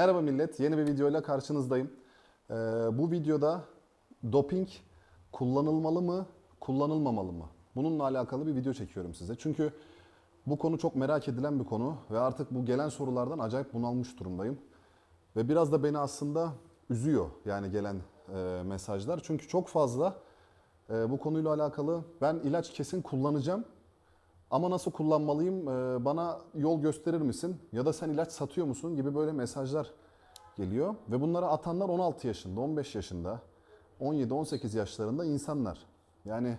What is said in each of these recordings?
Merhaba millet, yeni bir videoyla karşınızdayım. Ee, bu videoda doping kullanılmalı mı, kullanılmamalı mı? Bununla alakalı bir video çekiyorum size. Çünkü bu konu çok merak edilen bir konu ve artık bu gelen sorulardan acayip bunalmış durumdayım. Ve biraz da beni aslında üzüyor yani gelen e, mesajlar. Çünkü çok fazla e, bu konuyla alakalı ben ilaç kesin kullanacağım ama nasıl kullanmalıyım e, bana yol gösterir misin ya da sen ilaç satıyor musun gibi böyle mesajlar geliyor. Ve bunları atanlar 16 yaşında, 15 yaşında, 17-18 yaşlarında insanlar. Yani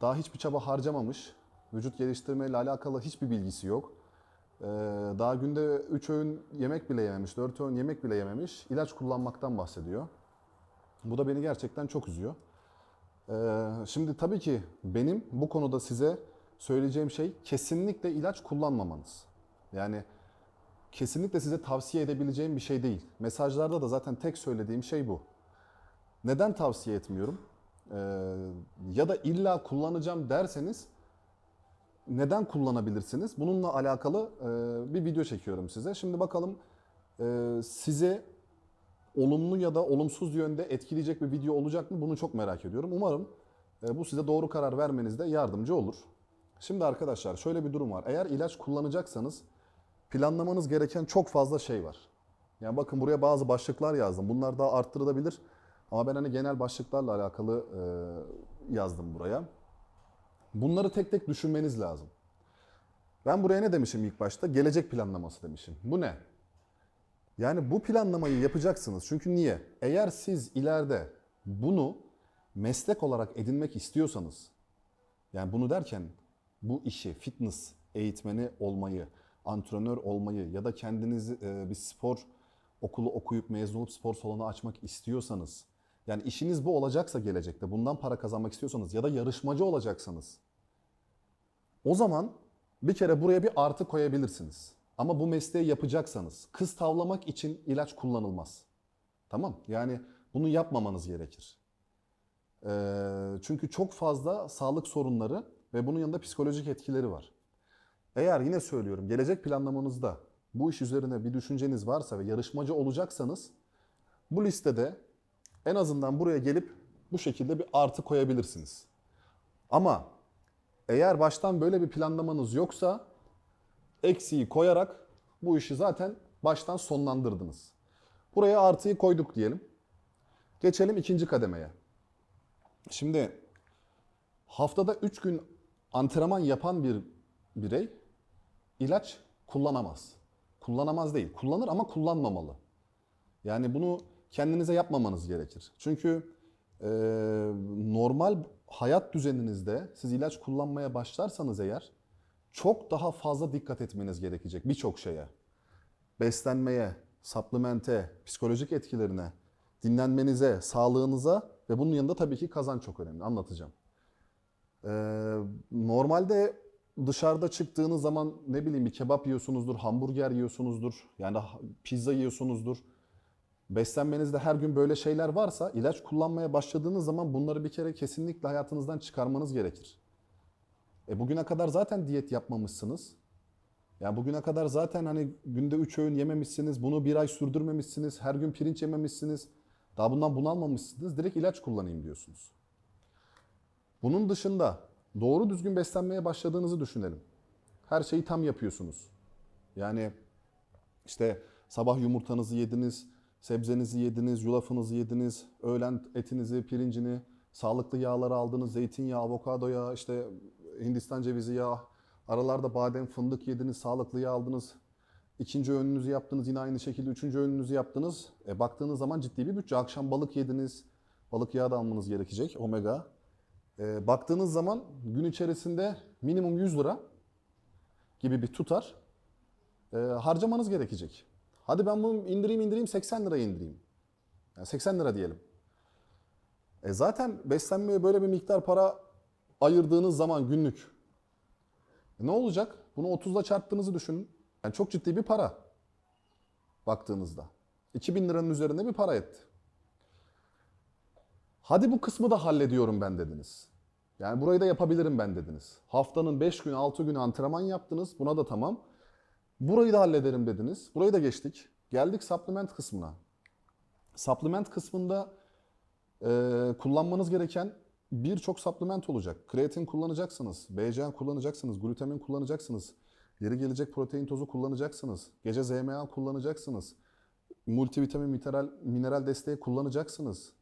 daha hiçbir çaba harcamamış, vücut geliştirmeyle alakalı hiçbir bilgisi yok. Ee, Daha günde 3 öğün yemek bile yememiş, 4 öğün yemek bile yememiş, ilaç kullanmaktan bahsediyor. Bu da beni gerçekten çok üzüyor. Ee, Şimdi tabii ki benim bu konuda size söyleyeceğim şey kesinlikle ilaç kullanmamanız. Yani kesinlikle size tavsiye edebileceğim bir şey değil. Mesajlarda da zaten tek söylediğim şey bu. Neden tavsiye etmiyorum? Ee, ya da illa kullanacağım derseniz neden kullanabilirsiniz? Bununla alakalı e, bir video çekiyorum size. Şimdi bakalım e, size olumlu ya da olumsuz yönde etkileyecek bir video olacak mı? Bunu çok merak ediyorum. Umarım e, bu size doğru karar vermenizde yardımcı olur. Şimdi arkadaşlar şöyle bir durum var. Eğer ilaç kullanacaksanız planlamanız gereken çok fazla şey var. Yani bakın buraya bazı başlıklar yazdım. Bunlar daha arttırılabilir. Ama ben hani genel başlıklarla alakalı e, yazdım buraya. Bunları tek tek düşünmeniz lazım. Ben buraya ne demişim ilk başta? Gelecek planlaması demişim. Bu ne? Yani bu planlamayı yapacaksınız. Çünkü niye? Eğer siz ileride bunu meslek olarak edinmek istiyorsanız, yani bunu derken bu işi, fitness eğitmeni olmayı, antrenör olmayı ya da kendiniz e, bir spor okulu okuyup mezun olup spor salonu açmak istiyorsanız, yani işiniz bu olacaksa gelecekte, bundan para kazanmak istiyorsanız ya da yarışmacı olacaksanız, o zaman bir kere buraya bir artı koyabilirsiniz. Ama bu mesleği yapacaksanız kız tavlamak için ilaç kullanılmaz. Tamam? Yani bunu yapmamanız gerekir. Ee, çünkü çok fazla sağlık sorunları ve bunun yanında psikolojik etkileri var. Eğer yine söylüyorum gelecek planlamanızda bu iş üzerine bir düşünceniz varsa ve yarışmacı olacaksanız bu listede en azından buraya gelip bu şekilde bir artı koyabilirsiniz. Ama eğer baştan böyle bir planlamanız yoksa eksiği koyarak bu işi zaten baştan sonlandırdınız. Buraya artıyı koyduk diyelim. Geçelim ikinci kademeye. Şimdi haftada 3 gün antrenman yapan bir birey ilaç kullanamaz. Kullanamaz değil. Kullanır ama kullanmamalı. Yani bunu kendinize yapmamanız gerekir. Çünkü e, normal hayat düzeninizde siz ilaç kullanmaya başlarsanız eğer çok daha fazla dikkat etmeniz gerekecek birçok şeye. Beslenmeye, supplemente, psikolojik etkilerine, dinlenmenize, sağlığınıza ve bunun yanında tabii ki kazanç çok önemli. Anlatacağım. Ee, normalde dışarıda çıktığınız zaman ne bileyim bir kebap yiyorsunuzdur, hamburger yiyorsunuzdur, yani pizza yiyorsunuzdur. Beslenmenizde her gün böyle şeyler varsa ilaç kullanmaya başladığınız zaman bunları bir kere kesinlikle hayatınızdan çıkarmanız gerekir. E bugüne kadar zaten diyet yapmamışsınız. Ya bugüne kadar zaten hani günde 3 öğün yememişsiniz, bunu bir ay sürdürmemişsiniz, her gün pirinç yememişsiniz. Daha bundan bunalmamışsınız, direkt ilaç kullanayım diyorsunuz. Bunun dışında doğru düzgün beslenmeye başladığınızı düşünelim. Her şeyi tam yapıyorsunuz. Yani işte sabah yumurtanızı yediniz, sebzenizi yediniz, yulafınızı yediniz, öğlen etinizi, pirincini, sağlıklı yağları aldınız, zeytinyağı, avokado yağı, işte Hindistan cevizi yağı, aralarda badem, fındık yediniz, sağlıklı yağ aldınız. İkinci öğününüzü yaptınız, yine aynı şekilde üçüncü öğününüzü yaptınız. E, baktığınız zaman ciddi bir bütçe. Akşam balık yediniz, balık yağı da almanız gerekecek, omega. E, baktığınız zaman gün içerisinde minimum 100 lira gibi bir tutar e, harcamanız gerekecek. Hadi ben bunu indireyim indireyim 80 liraya indireyim. Yani 80 lira diyelim. E zaten beslenmeye böyle bir miktar para ayırdığınız zaman günlük e ne olacak? Bunu 30'la çarptığınızı düşünün. Yani çok ciddi bir para baktığınızda. 2000 liranın üzerinde bir para etti. Hadi bu kısmı da hallediyorum ben dediniz. Yani burayı da yapabilirim ben dediniz. Haftanın 5 günü 6 günü antrenman yaptınız. Buna da tamam. Burayı da hallederim dediniz. Burayı da geçtik. Geldik supplement kısmına. Supplement kısmında e, kullanmanız gereken birçok supplement olacak. Kreatin kullanacaksınız, BCA kullanacaksınız, glutamin kullanacaksınız, yeri gelecek protein tozu kullanacaksınız, gece ZMA kullanacaksınız, multivitamin, mineral, mineral desteği kullanacaksınız.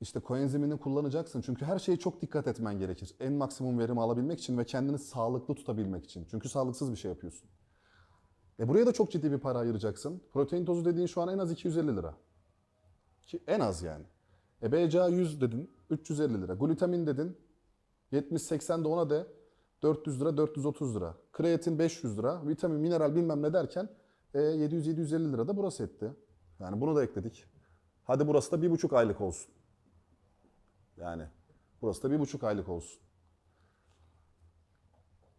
İşte koenzimini kullanacaksın. Çünkü her şeye çok dikkat etmen gerekir. En maksimum verimi alabilmek için ve kendini sağlıklı tutabilmek için. Çünkü sağlıksız bir şey yapıyorsun. E buraya da çok ciddi bir para ayıracaksın. Protein tozu dediğin şu an en az 250 lira. Ki en az yani. E BCA 100 dedin 350 lira. Glutamin dedin 70-80 de ona de 400 lira 430 lira. Kreatin 500 lira. Vitamin, mineral bilmem ne derken e, 700-750 lira da burası etti. Yani bunu da ekledik. Hadi burası da bir buçuk aylık olsun. Yani burası da bir buçuk aylık olsun.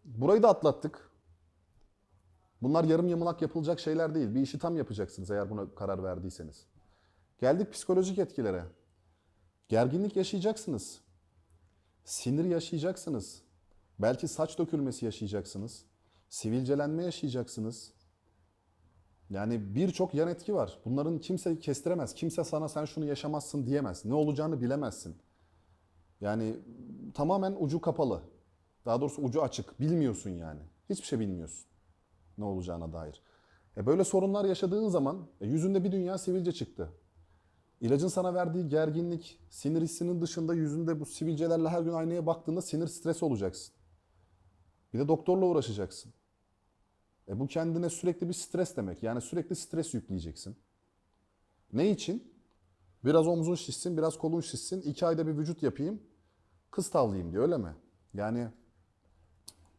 Burayı da atlattık. Bunlar yarım yamalak yapılacak şeyler değil. Bir işi tam yapacaksınız eğer buna karar verdiyseniz. Geldik psikolojik etkilere. Gerginlik yaşayacaksınız. Sinir yaşayacaksınız. Belki saç dökülmesi yaşayacaksınız. Sivilcelenme yaşayacaksınız. Yani birçok yan etki var. Bunların kimse kestiremez. Kimse sana sen şunu yaşamazsın diyemez. Ne olacağını bilemezsin. Yani tamamen ucu kapalı. Daha doğrusu ucu açık. Bilmiyorsun yani. Hiçbir şey bilmiyorsun. Ne olacağına dair. E böyle sorunlar yaşadığın zaman e yüzünde bir dünya sivilce çıktı. İlacın sana verdiği gerginlik, sinir hissinin dışında yüzünde bu sivilcelerle her gün aynaya baktığında sinir stresi olacaksın. Bir de doktorla uğraşacaksın. E bu kendine sürekli bir stres demek. Yani sürekli stres yükleyeceksin. Ne için? Biraz omzun şişsin, biraz kolun şişsin. iki ayda bir vücut yapayım, kız tavlayayım diye öyle mi? Yani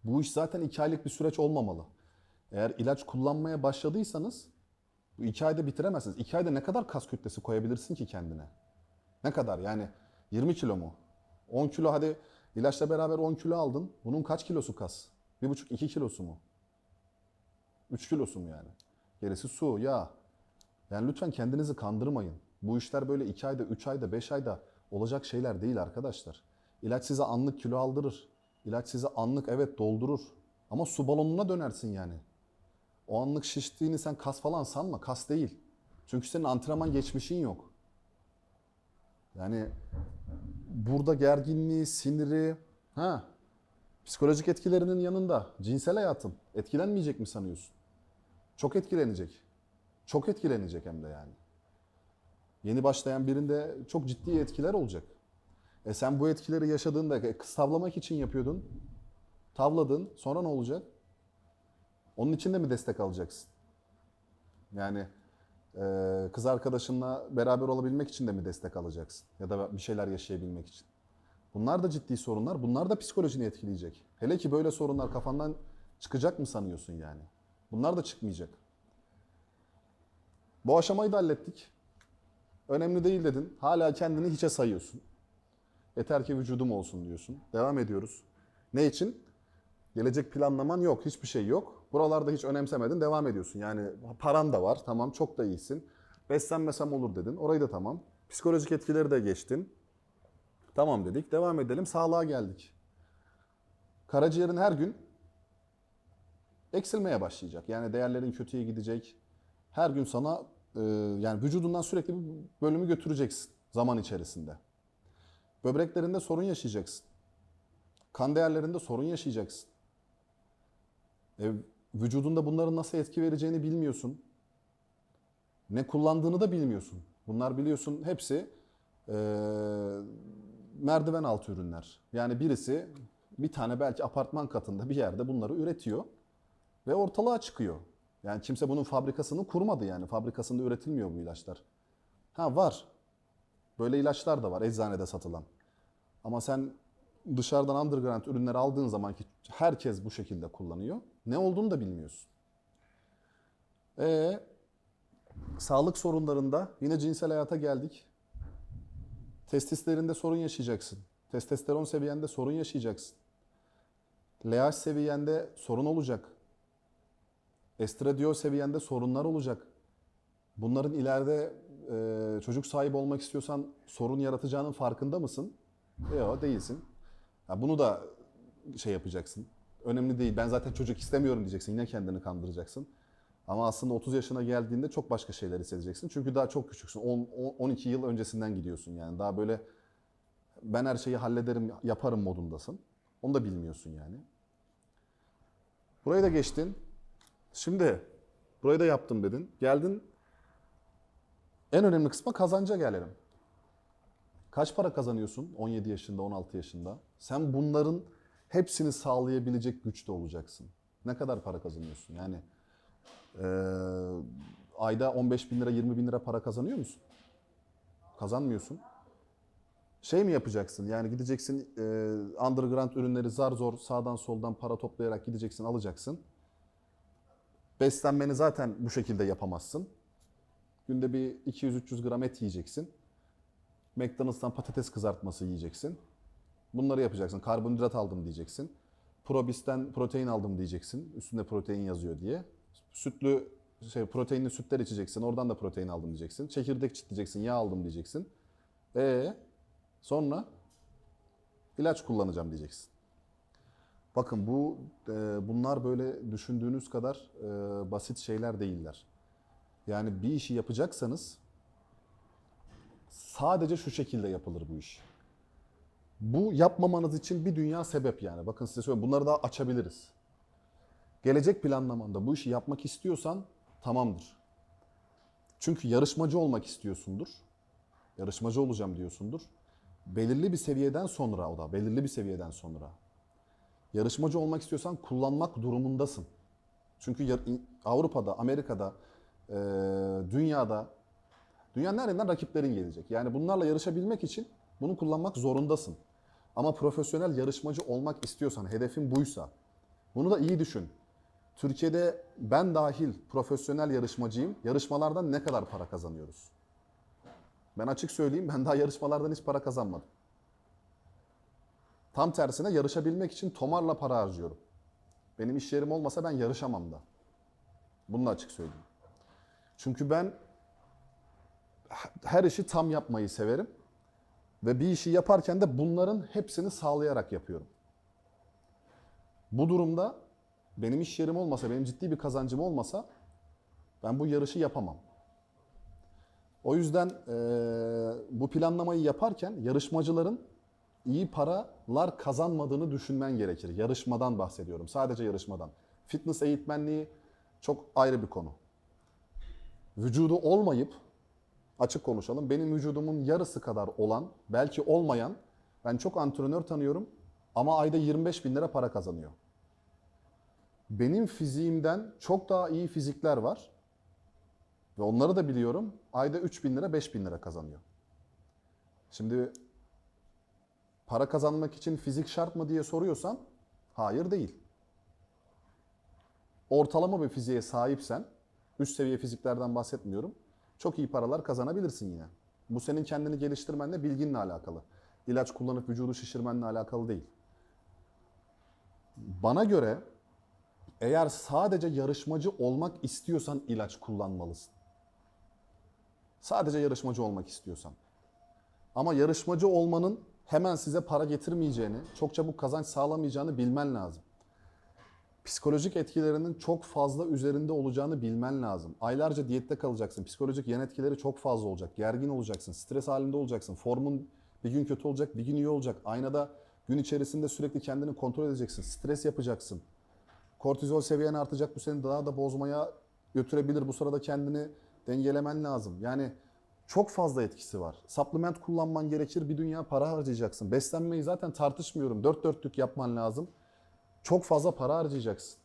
bu iş zaten iki aylık bir süreç olmamalı. Eğer ilaç kullanmaya başladıysanız bu iki ayda bitiremezsiniz. İki ayda ne kadar kas kütlesi koyabilirsin ki kendine? Ne kadar? Yani 20 kilo mu? 10 kilo hadi ilaçla beraber 10 kilo aldın. Bunun kaç kilosu kas? 1,5-2 kilosu mu? 3 kilosu mu yani? Gerisi su, yağ. Yani lütfen kendinizi kandırmayın. Bu işler böyle 2 ayda, 3 ayda, 5 ayda olacak şeyler değil arkadaşlar. İlaç size anlık kilo aldırır. İlaç size anlık evet doldurur. Ama su balonuna dönersin yani. O anlık şiştiğini sen kas falan sanma. Kas değil. Çünkü senin antrenman geçmişin yok. Yani burada gerginliği, siniri, ha psikolojik etkilerinin yanında cinsel hayatın etkilenmeyecek mi sanıyorsun? Çok etkilenecek. Çok etkilenecek hem de yani. Yeni başlayan birinde çok ciddi etkiler olacak. E sen bu etkileri yaşadığında e, kız tavlamak için yapıyordun. Tavladın. Sonra ne olacak? Onun için de mi destek alacaksın? Yani e, kız arkadaşınla beraber olabilmek için de mi destek alacaksın? Ya da bir şeyler yaşayabilmek için. Bunlar da ciddi sorunlar. Bunlar da psikolojini etkileyecek. Hele ki böyle sorunlar kafandan çıkacak mı sanıyorsun yani? Bunlar da çıkmayacak. Bu aşamayı da hallettik. Önemli değil dedin. Hala kendini hiçe sayıyorsun. Yeter ki vücudum olsun diyorsun. Devam ediyoruz. Ne için? Gelecek planlaman yok. Hiçbir şey yok. Buralarda hiç önemsemedin. Devam ediyorsun. Yani paran da var. Tamam çok da iyisin. Beslenmesem olur dedin. Orayı da tamam. Psikolojik etkileri de geçtin. Tamam dedik. Devam edelim. Sağlığa geldik. Karaciğerin her gün eksilmeye başlayacak. Yani değerlerin kötüye gidecek. Her gün sana e, yani vücudundan sürekli bir bölümü götüreceksin zaman içerisinde. Böbreklerinde sorun yaşayacaksın. Kan değerlerinde sorun yaşayacaksın. E, vücudunda bunların nasıl etki vereceğini bilmiyorsun. Ne kullandığını da bilmiyorsun. Bunlar biliyorsun hepsi e, merdiven altı ürünler. Yani birisi bir tane belki apartman katında bir yerde bunları üretiyor ve ortalığa çıkıyor. Yani kimse bunun fabrikasını kurmadı yani. Fabrikasında üretilmiyor bu ilaçlar. Ha var. Böyle ilaçlar da var eczanede satılan. Ama sen dışarıdan underground ürünler aldığın zaman ki herkes bu şekilde kullanıyor. Ne olduğunu da bilmiyorsun. Ee, sağlık sorunlarında yine cinsel hayata geldik. Testislerinde sorun yaşayacaksın. Testosteron seviyende sorun yaşayacaksın. LH seviyende sorun olacak. Estradiol seviyende sorunlar olacak. Bunların ileride e, çocuk sahibi olmak istiyorsan sorun yaratacağının farkında mısın? Yok değilsin. Ya bunu da şey yapacaksın. Önemli değil. Ben zaten çocuk istemiyorum diyeceksin. Yine kendini kandıracaksın. Ama aslında 30 yaşına geldiğinde çok başka şeyler hissedeceksin. Çünkü daha çok küçüksün. 10, 10 12 yıl öncesinden gidiyorsun yani. Daha böyle ben her şeyi hallederim, yaparım modundasın. Onu da bilmiyorsun yani. Burayı da geçtin. Şimdi burayı da yaptım dedin. Geldin. En önemli kısma kazanca gelelim. Kaç para kazanıyorsun 17 yaşında, 16 yaşında? Sen bunların hepsini sağlayabilecek güçte olacaksın. Ne kadar para kazanıyorsun? Yani eee, ayda 15 bin lira, 20 bin lira para kazanıyor musun? Kazanmıyorsun. Şey mi yapacaksın? Yani gideceksin eee, underground ürünleri zar zor sağdan soldan para toplayarak gideceksin, alacaksın. Beslenmeni zaten bu şekilde yapamazsın. Günde bir 200-300 gram et yiyeceksin. McDonald's'tan patates kızartması yiyeceksin. Bunları yapacaksın. Karbonhidrat aldım diyeceksin. Probis'ten protein aldım diyeceksin. Üstünde protein yazıyor diye. Sütlü şey proteinli sütler içeceksin. Oradan da protein aldım diyeceksin. Çekirdek çitleyeceksin. Yağ aldım diyeceksin. E sonra ilaç kullanacağım diyeceksin. Bakın bu e, bunlar böyle düşündüğünüz kadar e, basit şeyler değiller. Yani bir işi yapacaksanız sadece şu şekilde yapılır bu iş. Bu yapmamanız için bir dünya sebep yani. Bakın size söyleyeyim bunları daha açabiliriz. Gelecek planlamanda bu işi yapmak istiyorsan tamamdır. Çünkü yarışmacı olmak istiyorsundur. Yarışmacı olacağım diyorsundur. Belirli bir seviyeden sonra o da belirli bir seviyeden sonra. Yarışmacı olmak istiyorsan kullanmak durumundasın. Çünkü Avrupa'da, Amerika'da, dünyada Dünyanın nereden rakiplerin gelecek. Yani bunlarla yarışabilmek için bunu kullanmak zorundasın. Ama profesyonel yarışmacı olmak istiyorsan, hedefin buysa, bunu da iyi düşün. Türkiye'de ben dahil profesyonel yarışmacıyım. Yarışmalardan ne kadar para kazanıyoruz? Ben açık söyleyeyim, ben daha yarışmalardan hiç para kazanmadım. Tam tersine yarışabilmek için tomarla para harcıyorum. Benim iş yerim olmasa ben yarışamam da. Bunu da açık söyleyeyim. Çünkü ben her işi tam yapmayı severim. Ve bir işi yaparken de bunların hepsini sağlayarak yapıyorum. Bu durumda benim iş yerim olmasa, benim ciddi bir kazancım olmasa ben bu yarışı yapamam. O yüzden eee, bu planlamayı yaparken yarışmacıların iyi paralar kazanmadığını düşünmen gerekir. Yarışmadan bahsediyorum. Sadece yarışmadan. Fitness eğitmenliği çok ayrı bir konu. Vücudu olmayıp açık konuşalım. Benim vücudumun yarısı kadar olan, belki olmayan, ben çok antrenör tanıyorum ama ayda 25 bin lira para kazanıyor. Benim fiziğimden çok daha iyi fizikler var ve onları da biliyorum. Ayda 3 bin lira, 5 bin lira kazanıyor. Şimdi para kazanmak için fizik şart mı diye soruyorsan, hayır değil. Ortalama bir fiziğe sahipsen, üst seviye fiziklerden bahsetmiyorum çok iyi paralar kazanabilirsin yine. Bu senin kendini geliştirmenle, bilginle alakalı. İlaç kullanıp vücudu şişirmenle alakalı değil. Bana göre eğer sadece yarışmacı olmak istiyorsan ilaç kullanmalısın. Sadece yarışmacı olmak istiyorsan. Ama yarışmacı olmanın hemen size para getirmeyeceğini, çok çabuk kazanç sağlamayacağını bilmen lazım psikolojik etkilerinin çok fazla üzerinde olacağını bilmen lazım. Aylarca diyette kalacaksın. Psikolojik yan etkileri çok fazla olacak. Gergin olacaksın. Stres halinde olacaksın. Formun bir gün kötü olacak, bir gün iyi olacak. Aynada gün içerisinde sürekli kendini kontrol edeceksin. Stres yapacaksın. Kortizol seviyen artacak. Bu seni daha da bozmaya götürebilir. Bu sırada kendini dengelemen lazım. Yani çok fazla etkisi var. Supplement kullanman gerekir. Bir dünya para harcayacaksın. Beslenmeyi zaten tartışmıyorum. Dört dörtlük yapman lazım çok fazla para harcayacaksın.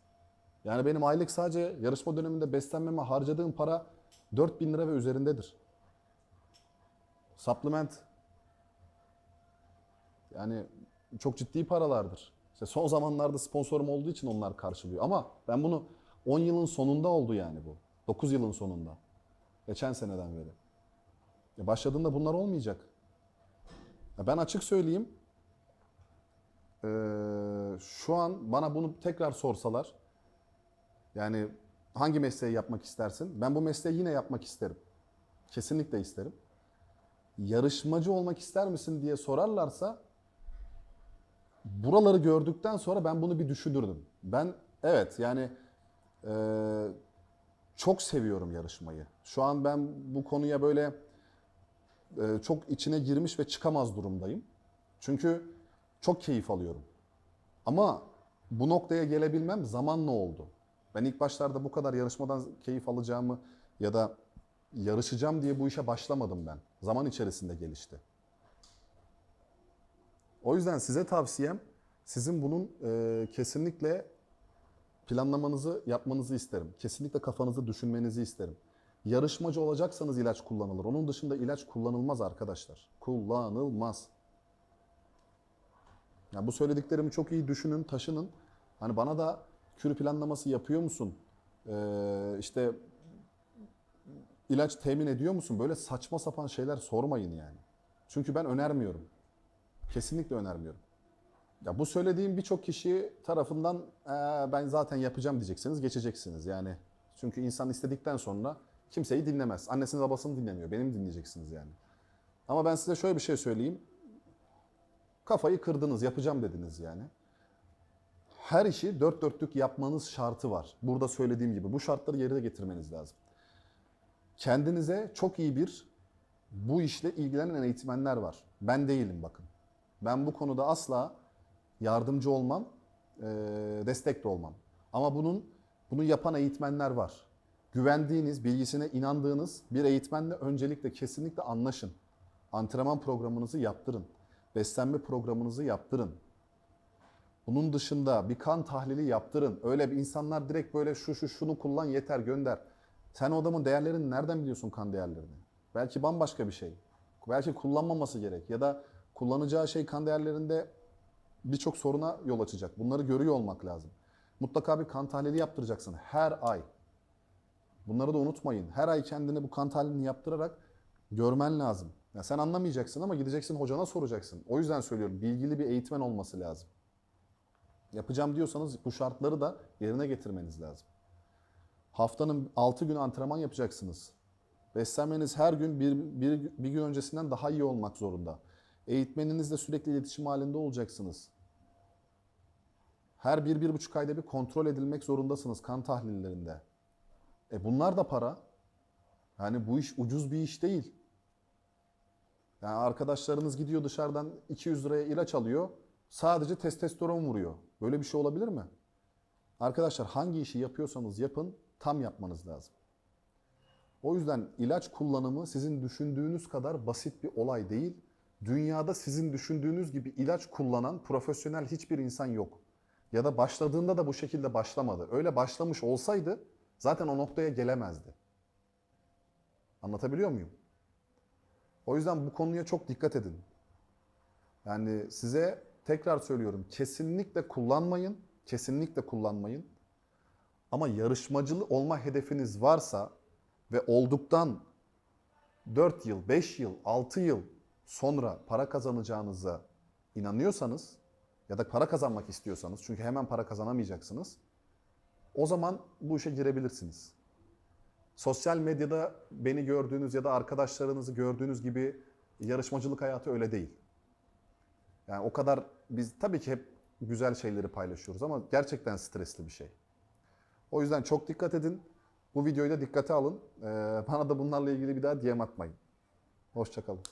Yani benim aylık sadece yarışma döneminde beslenmeme harcadığım para 4000 lira ve üzerindedir. Supplement yani çok ciddi paralardır. İşte son zamanlarda sponsorum olduğu için onlar karşılıyor. Ama ben bunu 10 yılın sonunda oldu yani bu. 9 yılın sonunda. Geçen seneden beri. Ya başladığında bunlar olmayacak. Ya ben açık söyleyeyim. Ee, şu an bana bunu tekrar sorsalar yani hangi mesleği yapmak istersin? Ben bu mesleği yine yapmak isterim. Kesinlikle isterim. Yarışmacı olmak ister misin diye sorarlarsa buraları gördükten sonra ben bunu bir düşünürdüm. Ben evet yani e, çok seviyorum yarışmayı. Şu an ben bu konuya böyle e, çok içine girmiş ve çıkamaz durumdayım. Çünkü çok keyif alıyorum. Ama bu noktaya gelebilmem zamanla oldu. Ben ilk başlarda bu kadar yarışmadan keyif alacağımı ya da yarışacağım diye bu işe başlamadım ben. Zaman içerisinde gelişti. O yüzden size tavsiyem sizin bunun e, kesinlikle planlamanızı yapmanızı isterim. Kesinlikle kafanızı düşünmenizi isterim. Yarışmacı olacaksanız ilaç kullanılır. Onun dışında ilaç kullanılmaz arkadaşlar. Kullanılmaz. Ya bu söylediklerimi çok iyi düşünün, taşının. Hani bana da kür planlaması yapıyor musun? Ee, işte ilaç temin ediyor musun? Böyle saçma sapan şeyler sormayın yani. Çünkü ben önermiyorum. Kesinlikle önermiyorum. Ya bu söylediğim birçok kişi tarafından "Ee, ben zaten yapacağım diyeceksiniz, geçeceksiniz yani. Çünkü insan istedikten sonra kimseyi dinlemez. Annesini babasını dinlemiyor. Benim dinleyeceksiniz yani. Ama ben size şöyle bir şey söyleyeyim. Kafayı kırdınız, yapacağım dediniz yani. Her işi dört dörtlük yapmanız şartı var. Burada söylediğim gibi bu şartları yerine getirmeniz lazım. Kendinize çok iyi bir bu işle ilgilenen eğitmenler var. Ben değilim bakın. Ben bu konuda asla yardımcı olmam, destek de olmam. Ama bunun bunu yapan eğitmenler var. Güvendiğiniz, bilgisine inandığınız bir eğitmenle öncelikle kesinlikle anlaşın. Antrenman programınızı yaptırın. Beslenme programınızı yaptırın. Bunun dışında bir kan tahlili yaptırın. Öyle bir insanlar direkt böyle şu şu şunu kullan yeter gönder. Sen o adamın değerlerini nereden biliyorsun kan değerlerini? Belki bambaşka bir şey. Belki kullanmaması gerek ya da kullanacağı şey kan değerlerinde birçok soruna yol açacak. Bunları görüyor olmak lazım. Mutlaka bir kan tahlili yaptıracaksın her ay. Bunları da unutmayın. Her ay kendine bu kan tahlilini yaptırarak görmen lazım. Ya sen anlamayacaksın ama gideceksin hocana soracaksın. O yüzden söylüyorum bilgili bir eğitmen olması lazım. Yapacağım diyorsanız bu şartları da yerine getirmeniz lazım. Haftanın 6 günü antrenman yapacaksınız. Beslenmeniz her gün bir, bir, bir gün öncesinden daha iyi olmak zorunda. Eğitmeninizle sürekli iletişim halinde olacaksınız. Her bir, bir buçuk ayda bir kontrol edilmek zorundasınız kan tahlillerinde. E bunlar da para. Yani bu iş ucuz bir iş değil. Yani arkadaşlarınız gidiyor dışarıdan 200 liraya ilaç alıyor. Sadece testosteron vuruyor. Böyle bir şey olabilir mi? Arkadaşlar hangi işi yapıyorsanız yapın tam yapmanız lazım. O yüzden ilaç kullanımı sizin düşündüğünüz kadar basit bir olay değil. Dünyada sizin düşündüğünüz gibi ilaç kullanan profesyonel hiçbir insan yok. Ya da başladığında da bu şekilde başlamadı. Öyle başlamış olsaydı zaten o noktaya gelemezdi. Anlatabiliyor muyum? O yüzden bu konuya çok dikkat edin. Yani size tekrar söylüyorum kesinlikle kullanmayın. Kesinlikle kullanmayın. Ama yarışmacılı olma hedefiniz varsa ve olduktan 4 yıl, 5 yıl, 6 yıl sonra para kazanacağınıza inanıyorsanız ya da para kazanmak istiyorsanız çünkü hemen para kazanamayacaksınız. O zaman bu işe girebilirsiniz. Sosyal medyada beni gördüğünüz ya da arkadaşlarınızı gördüğünüz gibi yarışmacılık hayatı öyle değil. Yani o kadar biz tabii ki hep güzel şeyleri paylaşıyoruz ama gerçekten stresli bir şey. O yüzden çok dikkat edin. Bu videoyu da dikkate alın. Ee, bana da bunlarla ilgili bir daha DM atmayın. Hoşçakalın.